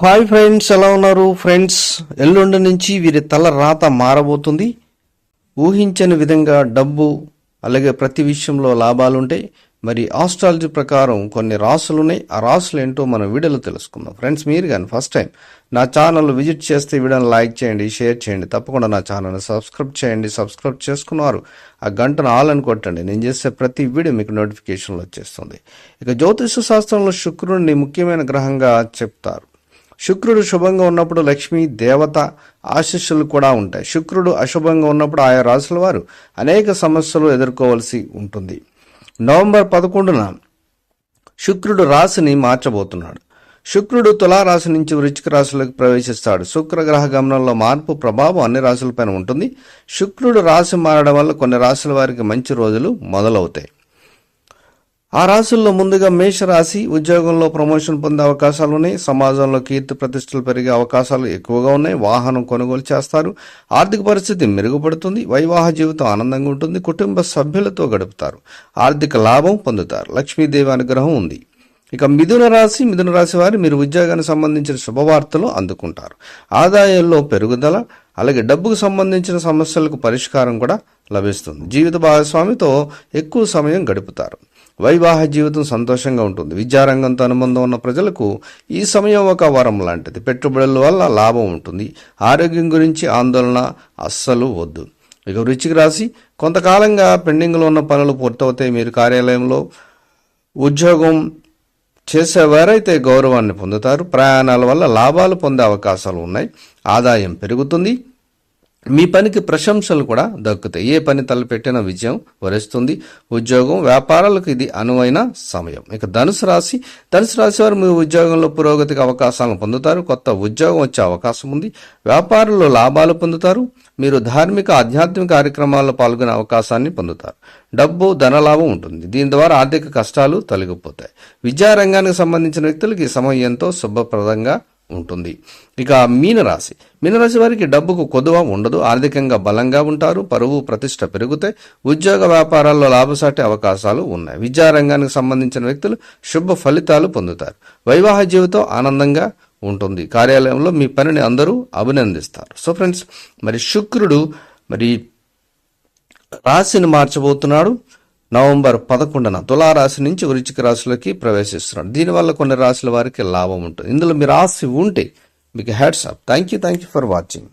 Hi friends ఎలా ఉన్నారు? Friends ఎల్లుండి నుంచి వీరి తల రాత మారబోతుంది. ఊహించని విధంగా డబ్బు అలాగే ప్రతి విషయంలో లాభాలుంటాయి మరి ఆస్ట్రాలజీ ప్రకారం కొన్ని రాసులు ఉన్నాయి ఆ రాసులు ఏంటో మనం వీడియోలో తెలుసుకుందాం. ఫ్రెండ్స్ మీరు కానీ ఫస్ట్ టైం నా ఛానల్ విజిట్ చేస్తే వీడియోని లైక్ చేయండి షేర్ చేయండి. తప్పకుండా నా ఛానల్ని సబ్స్క్రైబ్ చేయండి. సబ్స్క్రైబ్ చేసుకున్నారు ఆ గంటను ఆల్ అని కొట్టండి. నేను చేసే ప్రతి వీడియో మీకు నోటిఫికేషన్లు వచ్చేస్తుంది. ఇక జ్యోతిష శాస్త్రంలో శుక్రుడిని ముఖ్యమైన గ్రహంగా చెప్తారు. శుక్రుడు శుభంగా ఉన్నప్పుడు లక్ష్మి దేవత ఆశీస్సులు కూడా ఉంటాయి. శుక్రుడు అశుభంగా ఉన్నప్పుడు ఆయా రాశుల వారు అనేక సమస్యలు ఎదుర్కోవాల్సి ఉంటుంది. నవంబర్ పదకొండున శుక్రుడు రాశిని మార్చబోతున్నాడు. శుక్రుడు తులారాశి నుంచి వృచ్చిక రాశులకు ప్రవేశిస్తాడు. శుక్ర గ్రహ గమనంలో మార్పు ప్రభావం అన్ని రాశులపైన ఉంటుంది. శుక్రుడు రాశి మారడం వల్ల కొన్ని రాశుల వారికి మంచి రోజులు మొదలవుతాయి. ఆ రాశుల్లో ముందుగా మేషరాశి ఉద్యోగంలో ప్రమోషన్ పొందే అవకాశాలు ఉన్నాయి. సమాజంలో కీర్తి ప్రతిష్టలు పెరిగే అవకాశాలు ఎక్కువగా ఉన్నాయి. వాహనం కొనుగోలు చేస్తారు. ఆర్థిక పరిస్థితి మెరుగుపడుతుంది. వైవాహ జీవితం ఆనందంగా ఉంటుంది. కుటుంబ సభ్యులతో గడుపుతారు. ఆర్థిక లాభం పొందుతారు. లక్ష్మీదేవి అనుగ్రహం ఉంది. ఇక మిథున రాశి మిథున రాశి వారు మీరు ఉద్యోగానికి సంబంధించిన శుభవార్తలు అందుకుంటారు. ఆదాయంలో పెరుగుదల అలాగే డబ్బుకు సంబంధించిన సమస్యలకు పరిష్కారం కూడా లభిస్తుంది. జీవిత భాగస్వామితో ఎక్కువ సమయం గడుపుతారు. వైవాహ జీవితం సంతోషంగా ఉంటుంది. విద్యారంగంతో అనుబంధం ఉన్న ప్రజలకు ఈ సమయం ఒక వరం లాంటిది. పెట్టుబడుల వల్ల లాభం ఉంటుంది. ఆరోగ్యం గురించి ఆందోళన అస్సలు వద్దు. ఇక వృచ్చికి రాసి కొంతకాలంగా పెండింగ్లో ఉన్న పనులు పూర్తవుతాయి. మీరు కార్యాలయంలో ఉద్యోగం చేసేవారైతే గౌరవాన్ని పొందుతారు. ప్రయాణాల వల్ల లాభాలు పొందే అవకాశాలు ఉన్నాయి. ఆదాయం పెరుగుతుంది. మీ పనికి ప్రశంసలు కూడా దక్కుతాయి. ఏ పని తలపెట్టిన విజయం వరిస్తుంది. ఉద్యోగం వ్యాపారాలకు ఇది అనువైన సమయం. ఇక ధనుసు రాశి ధనుసు రాశి వారు మీ ఉద్యోగంలో పురోగతికి అవకాశాలను పొందుతారు. కొత్త ఉద్యోగం వచ్చే అవకాశం ఉంది. వ్యాపారంలో లాభాలు పొందుతారు. మీరు ధార్మిక ఆధ్యాత్మిక కార్యక్రమాల్లో పాల్గొనే అవకాశాన్ని పొందుతారు. డబ్బు ధనలాభం ఉంటుంది. దీని ద్వారా ఆర్థిక కష్టాలు తొలగిపోతాయి. విద్యారంగానికి సంబంధించిన వ్యక్తులకి ఈ సమయం ఎంతో శుభప్రదంగా ఉంటుంది. ఇక మీనరాశి. మీనరాశి వారికి డబ్బుకు కొదువ ఉండదు ఆర్థికంగా బలంగా ఉంటారు పరువు ప్రతిష్ట పెరుగుతాయి ఉద్యోగ వ్యాపారాల్లో లాభసాటి అవకాశాలు ఉన్నాయి. విద్యారంగానికి సంబంధించిన వ్యక్తులు శుభ ఫలితాలు పొందుతారు. వైవాహ జీవితం ఆనందంగా ఉంటుంది. కార్యాలయంలో మీ పనిని అందరూ అభినందిస్తారు. సో ఫ్రెండ్స్ మరి శుక్రుడు మరి రాశిని మార్చబోతున్నాడు. నవంబర్ పదకొండున తులారాశి నుంచి వృచ్చిక రాశిలోకి ప్రవేశిస్తున్నాడు. దీనివల్ల కొన్ని రాశుల వారికి లాభం ఉంటుంది. ఇందులో మీ రాశి ఉంటే మీకు hats up thank you thank you for watching